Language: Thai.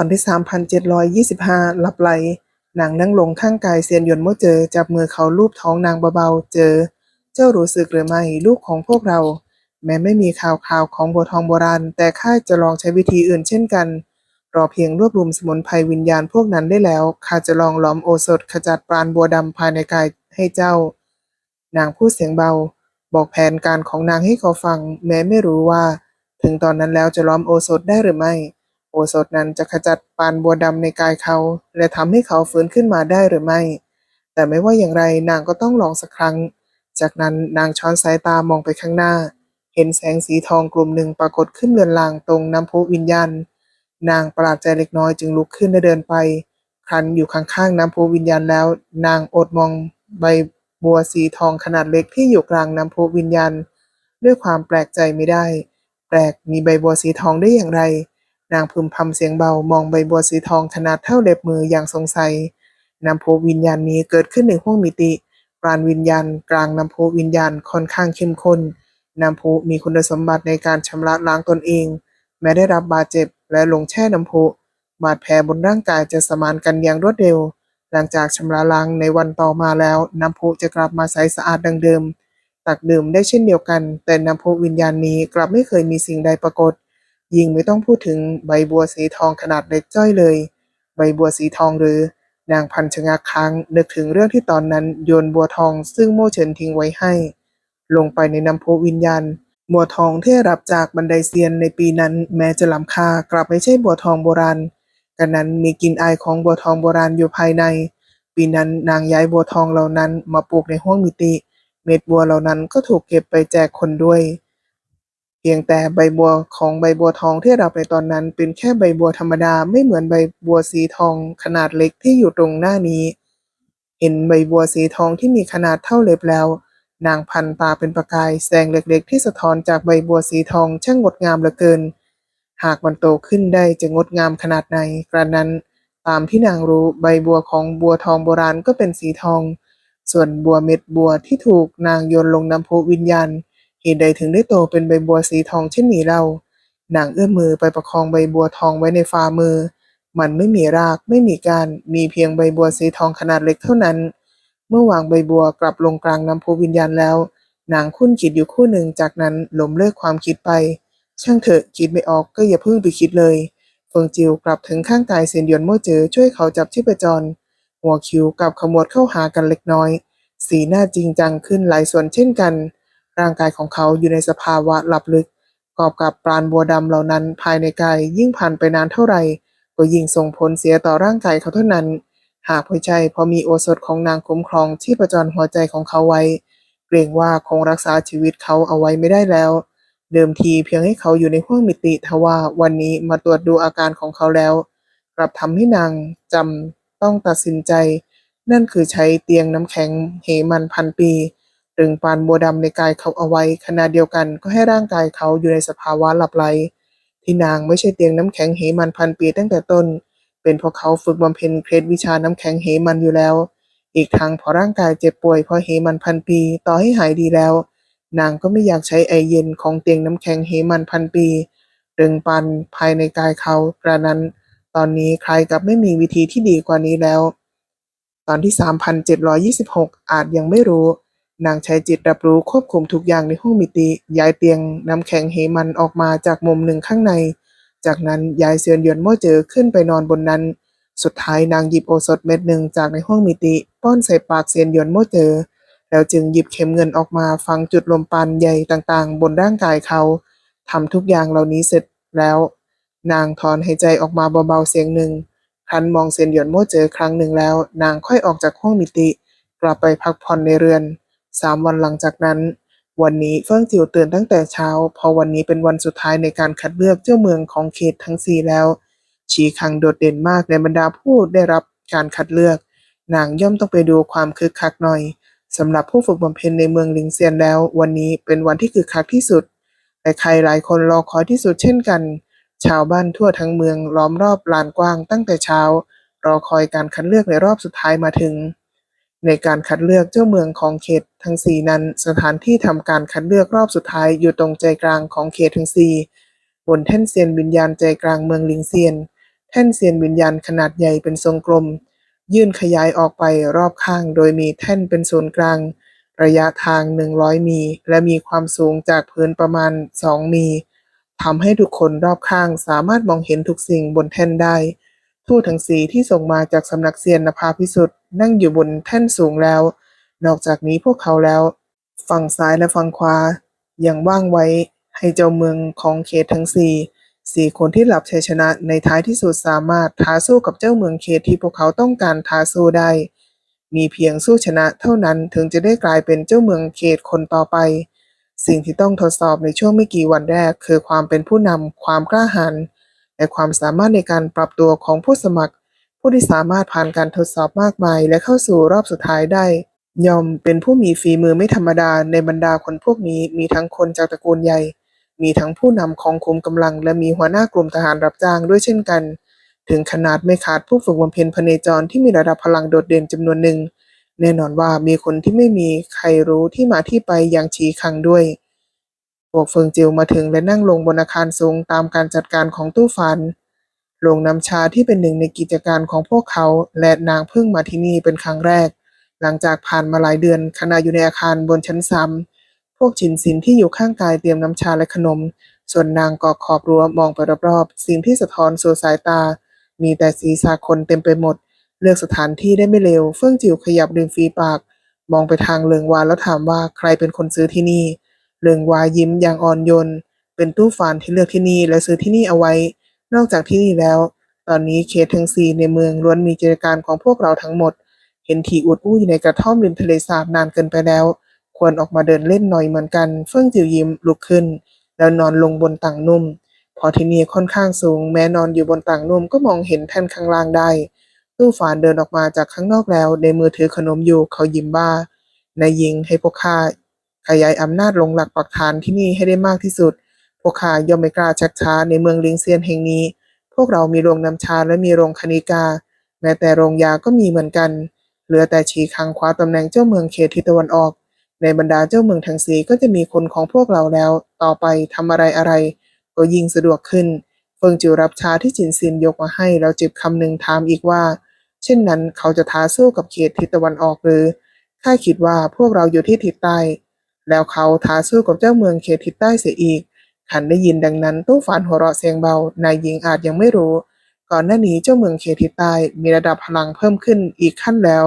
ตอนที่ 3,725หลับไหลนางนั่งลงข้างกายเซียนหยวนโม่เจอ จับมือเขาลูบท้องนางเบาๆ เจอ เจ้ารู้สึกหรือไม่ลูกของพวกเรา แม้ไม่มีข่าวข่าวของบัวทองโบราณ แต่ข้าจะลองใช้วิธีอื่นเช่นกัน รอเพียงรวบรวมสมุนไพรวิญญาณพวกนั้นได้แล้วข้าจะลองล้อมโอสถขจัดปราณบัวดำภายในกายให้เจ้า นางพูดเสียงเบา บอกแผนการของนางให้เขาฟัง แม้ไม่รู้ว่า ถึงตอนนั้นแล้วจะล้อมโอสถได้หรือไม่ โอสถนั้นจะขจัดปานบัวดำในกายเขา และทำให้เขาฟื้นขึ้นมาได้หรือไม่ แต่ไม่ว่าอย่างไรนางก็ต้องลองสักครั้ง จากนั้นนางช้อนสายตามองไปข้างหน้า เห็นแสงสีทองกลุ่มหนึ่งปรากฏขึ้นเลือนลางตรงน้ำพุวิญญาณ นางประหลาดใจเล็กน้อยจึงลุกขึ้นและเดินไป ครั้นอยู่ข้างๆน้ำพุวิญญาณแล้ว นางอดมองใบบัวสีทองขนาดเล็กที่อยู่กลางน้ำพุวิญญาณด้วยความแปลกใจไม่ได้ แปลกมีใบบัวสีทองได้อย่างไร นางพึมพำเสียงเบามองใบบัวสีทองขนาดเท่าเล็บมืออย่างสงสัยน้ำพุวิญญาณนี้เกิดขึ้นในห้วงมิติปราณวิญญาณ กลางน้ำพุวิญญาณค่อนข้างเข้มข้นน้ำพุมีคุณสมบัติในการชำระล้างตนเอง แม้ได้รับบาดเจ็บและลงแช่น้ำพุบาดแผลบนร่างกายจะสมานกันอย่างรวดเร็ว หลังจากชำระล้างในวันต่อมาแล้ว น้ำพุจะกลับมาใสสะอาดดังเดิม ตักดื่มได้เช่นเดียวกัน แต่น้ำพุวิญญาณนี้กลับไม่เคยมีสิ่งใดปรากฏ ยิ่งไม่ต้องพูดถึงใบบัวสีทองขนาดเล็กจ้อยเลย ใบบัวสีทองหรือนางพันชงักค้างนึกถึงเรื่องที่ตอนนั้นโยนบัวทองซึ่งโม่เฉินทิ้งไว้ให้ ลงไปในน้ำพุวิญญาณ บัวทองที่รับจากบันไดเซียนในปีนั้นแม้จะล้ำค่ากลับไม่ใช่บัวทองโบราณกันนั้นมีกลิ่นอายของบัวทองโบราณอยู่ภายใน ปีนั้นนางย้ายบัวทองเหล่านั้นมาปลูกในห้วงมิติ เม็ดบัวเหล่านั้นก็ถูกเก็บไปแจกคนด้วย เพียงแต่ใบบัวของใบบัวทองที่รับในตอนนั้นเป็นแค่ใบบัวธรรมดาไม่เหมือนใบบัวสีทองขนาดเล็กที่อยู่ตรงหน้านี้ เห็นใบบัวสีทองที่มีขนาดเท่าเล็บแล้ว นางพันตาเป็นประกายแสงเล็กๆ ที่สะท้อนจากใบบัวสีทองช่างงดงามเหลือเกิน หากมันโตขึ้นได้จะงดงามขนาดไหนกระนั้น ตามที่นางรู้ใบบัวของบัวทองโบราณก็เป็นสีทอง ส่วนบัวเม็ดบัวที่ถูกนางโยนลงน้ำพุวิญญาณ เหตุใดถึงได้โตเป็นใบบัวสีทองเช่นนี้เล่านางเอื้อมมือไปประคองใบบัวทองไว้ในฝ่ามือ มันไม่มีรากไม่มีการมีเพียงใบบัวสีทองขนาดเล็กเท่านั้น เมื่อวางใบบัวกลับลงกลางน้ำพุวิญญาณแล้ว นางคุ้นคิดอยู่คู่หนึ่งจากนั้นลมเลิกความคิดไป ช่างเถอะคิดไม่ออกก็อย่าเพิ่งไปคิดเลยเฟิงจิวกลับถึงข้างกายเซียนหยวนโม่เจอช่วยเขาจับชีพจร หัวคิวกับขมวดเข้าหากันเล็กน้อย สีหน้าจริงจังขึ้นหลายส่วนเช่นกัน ร่างกายของเขาอยู่ในสภาวะหลับลึกกอบกับปราณบัวดำเหล่านั้นภายในกายยิ่งผ่านไปนานเท่าไหร่ก็ยิ่งส่งผลเสียต่อร่างกายเขาเท่านั้น หากไม่ใช่เพอมีโอสถของนางคุ้มครองที่ประจรหัวใจของเขาไว้ เกรงว่าคงรักษาชีวิตเขาเอาไว้ไม่ได้แล้ว เดิมทีเพียงให้เขาอยู่ในห้วงมิติทว่าวันนี้มาตรวจดูอาการของเขาแล้ว กลับทำให้นางจำต้องตัดสินใจ นั่นคือใช้เตียงน้ำแข็งเหมันพันปี ตรึงปานบัวดำในกายเขาเอาไว้ ขณะเดียวกันก็ให้ร่างกายเขาอยู่ในสภาวะหลับไหลที่นางไม่ใช่เตียงน้ำแข็งเหมันพันปีตั้งแต่ต้น เป็นเพราะเขาฝึกบำเพ็ญเคล็ดวิชาน้ำแข็งเหมันอยู่แล้ว อีกทั้งพราะร่างกายเจ็บป่วยเพราะเหมันพันปี ต่อให้หายดีแล้ว นางก็ไม่อยากใช้ไอเย็นของเตียงน้ำแข็งเหมันพันปีเริงปันภายในกายเขากระนั้น ตอนนี้ใครกับไม่มีวิธีที่ดีกว่านี้แล้ว ตอนที่ 3,726 อาจยังไม่รู้ นางใช้จิตรับรู้ควบคุมทุกอย่างในห้องมิติ ย้ายเตียงน้ำแข็งเหมันออกมาจากมุมหนึ่งข้างใน จากนั้นย้ายเซียนหยวนโม่เจอขึ้นไปนอนบนนั้น สุดท้ายนางหยิบโอสถเม็ดหนึ่งจากในห้องมิติ ป้อนใส่ปากเซียนหยวนโม่เจอ แล้วจึงหยิบเข็มเงินออกมาฟังจุดลมปานใหญ่ต่างๆ บนร่างกายเขาทำทุกอย่างเหล่านี้เสร็จแล้ว นางถอนหายใจออกมาเบาๆเสียงหนึ่งครั้นมองเซียนหยวนโม่เจอครั้งหนึ่งแล้ว นางค่อยออกจากห้องมิติ กลับไปพักผ่อนในเรือน สามวันหลังจากนั้น วันนี้เฟิ่งจิวตื่นตั้งแต่เช้า พอวันนี้เป็นวันสุดท้ายในการคัดเลือกเจ้าเมืองของเขตทั้งสี่แล้ว ชีคังโดดเด่นมากในบรรดาผู้ได้รับการคัดเลือก นางย่อมต้องไปดูความคึกคักหน่อยสำหรับผู้ฝึกบำเพ็ญในเมืองลิงเซียนแล้ว วันนี้เป็นวันที่คึกคักที่สุดแต่ใครหลายคนรอคอยที่สุดเช่นกัน ชาวบ้านทั่วทั้งเมืองล้อมรอบลานกว้างตั้งแต่เช้า รอคอยการคัดเลือกในรอบสุดท้ายมาถึง ในการคัดเลือกเจ้าเมืองของเขตทั้งสี่นั้น สถานที่ทำการคัดเลือกรอบสุดท้ายอยู่ตรงใจกลางของเขตทั้งสี่บนแท่นเซียนวิญญาณใจกลางเมืองลิงเซียน แท่นเซียนวิญญาณขนาดใหญ่เป็นทรงกลม ยื่นขยายออกไปรอบข้าง โดยมีแท่นเป็นศูนย์กลาง ระยะทาง 100 มี และมีความสูงจากพื้นประมาณ 2 มีทำให้ทุกคนรอบข้างสามารถมองเห็นทุกสิ่งบนแท่นได้ ทูตทั้งสีที่ส่งมาจากสำนักเซียนนภาพิสุทธิ์นั่งอยู่บนแท่นสูงแล้ว นอกจากนี้พวกเขาแล้ว ฝั่งซ้ายและฝั่งขวายังว่างไว้ให้เจ้าเมืองของเขตทั้งสี่สี่คนที่หลับชัยชนะในท้ายที่สุดสามารถท้าสู้กับเจ้าเมืองเขตที่พวกเขาต้องการท้าสู้ได้ มีเพียงสู้ชนะเท่านั้นถึงจะได้กลายเป็นเจ้าเมืองเขตคนต่อไป สิ่งที่ต้องทดสอบในช่วงไม่กี่วันแรก คือความเป็นผู้นำความกล้าหาญ และความสามารถในการปรับตัวของผู้สมัคร ผู้ที่สามารถผ่านการทดสอบมากมาย และเข้าสู่รอบสุดท้ายได้ ยอมเป็นผู้มีฝีมือไม่ธรรมดาในบรรดาคนพวกนี้มีทั้งคนจากตระกูลใหญ่ มีทั้งผู้นำของคุมกำลัง และมีหัวหน้ากลุ่มทหารรับจ้างด้วยเช่นกัน ถึงขนาดไม่ขาดผู้ฝึกบำเพ็ญพเนจรที่มีระดับพลังโดดเด่นจำนวนหนึ่งแน่นอนว่ามีคนที่ไม่มีใครรู้ที่มาที่ไปอย่างชี้คังด้วย พวกเฟิงจิวมาถึงและนั่งลงบนอาคารสูงตามการจัดการของตู้ฟันโรงน้ำชาที่เป็นหนึ่งในกิจการของพวกเขา และนางพิ่งมาที่นี่เป็นครั้งแรก หลังจากผ่านมาหลายเดือนขณะอยู่ในอาคารบนชั้นสามพวกฉินสินที่อยู่ข้างกายเตรียมน้ำชาและขนม ส่วนนางก็ขอบรั้วมองไปรอบๆสิ่งที่สะท้อนสู่สายตา มีแต่ศีรษะคนเต็มไปหมด เลือกสถานที่ได้ไม่เร็วเฟื่องจิ๋วขยับดึงฝีปาก มองไปทางเลิงวานแล้วถามว่าใครเป็นคนซื้อที่นี่ เลิงวายิ้มอย่างอ่อนโยน เป็นตู้ฟานที่เลือกที่นี่และซื้อที่นี่เอาไว้ นอกจากที่นี่แล้ว ตอนนี้เขตทั้งสี่ในเมืองล้วนมีกิจการของพวกเราทั้งหมด เห็นทีอุดอู้อยู่ในกระท่อมริมทะเลสาบนานเกินไปแล้ว ควรออกมาเดินเล่นหน่อยเหมือนกัน เฟื่องจิ๋วยิ้มลุกขึ้น แล้วนอนลงบนต่างนุ่ม พอที่นี่ค่อนข้างสูง แม้นอนอยู่บนต่างนุ่มก็มองเห็นแท่นข้างล่างได้ ตู้ฝานเดินออกมาจากข้างนอกแล้ว ในมือถือขนมอยู่เขายิ้มบ้านายหญิงให้พวกข้า ขยายอำนาจลงหลักปักฐานที่นี่ให้ได้มากที่สุด พวกข้าย่อมไม่กล้าชักช้าในเมืองลิงเซียนแห่งนี้ พวกเรามีโรงน้ำชาและมีโรงคณิกา แม้แต่โรงยาก็มีเหมือนกัน เหลือแต่ฉีคังคว้าตำแหน่งเจ้าเมืองเขตทิศตะวันออก ในบรรดาเจ้าเมืองทั้งสีก็จะมีคนของพวกเราแล้ว ต่อไปทำอะไรอะไร ก็ยิ่งสะดวกขึ้น เฟิงจิวรับชาที่จินซินยกมาให้แล้วจิบคำหนึ่งถามอีกว่า เช่นนั้นเขาจะท้าสู้กับเขตทิศตะวันออกหรือข้าคิดว่าพวกเราอยู่ที่ทิศใต้ แล้วเขาท้าสู้กับเจ้าเมืองเขตทิศใต้เสียอีก ขันได้ยินดังนั้นตู้ฝานหัวเราะเสียงเบานายหญิงอาจยังไม่รู้ ก่อนหน้านี้เจ้าเมืองเขตทิศใต้มีระดับพลังเพิ่มขึ้นอีกขั้นแล้ว